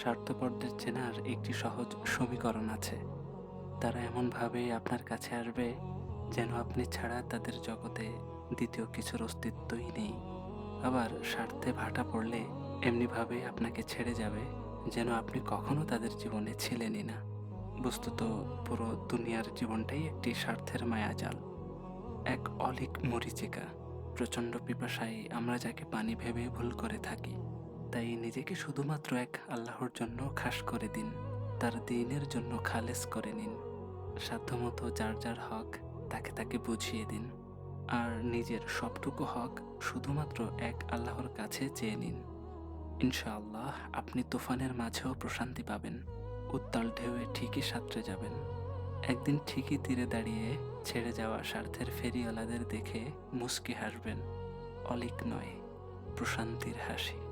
স্বার্থপরদের চেনার একটি সহজ সমীকরণ আছে। তারা এমনভাবে আপনার কাছে আসবে যেন আপনি ছাড়া তাদের জগতে দ্বিতীয় কিছুর অস্তিত্বই নেই। আবার স্বার্থে ভাটা পড়লে এমনিভাবে আপনাকে ছেড়ে যাবে যেন আপনি কখনো তাদের জীবনে ছিলেনই না। বস্তুত পুরো দুনিয়ার জীবনটাই একটি স্বার্থের মায়াজাল। এক অলিক মরিচিকা, প্রচণ্ড পিপাসায় আমরা যাকে পানি ভেবে ভুল করে থাকি। তাই নিজেকে শুধুমাত্র এক আল্লাহর জন্য খাস করে দিন, তার দিনের জন্য খালেস করে নিন। সাধ্যমতো যার যার হক, তাকে তাকে বুঝিয়ে দিন। আর নিজের সবটুকু হক শুধুমাত্র এক আল্লাহর কাছে চেয়ে নিন। ইনশাআল্লাহ আপনি তুফানের মাঝেও প্রশান্তি পাবেন, উত্তাল ঢেউয়ে ঠিকই সাঁতরে যাবেন। একদিন ঠিকই তীরে দাঁড়িয়ে ছেড়ে যাওয়া স্বার্থের ফেরিওয়ালাদের দেখে মুস্কি হাসবেন, অলিক নয়, প্রশান্তির হাসি।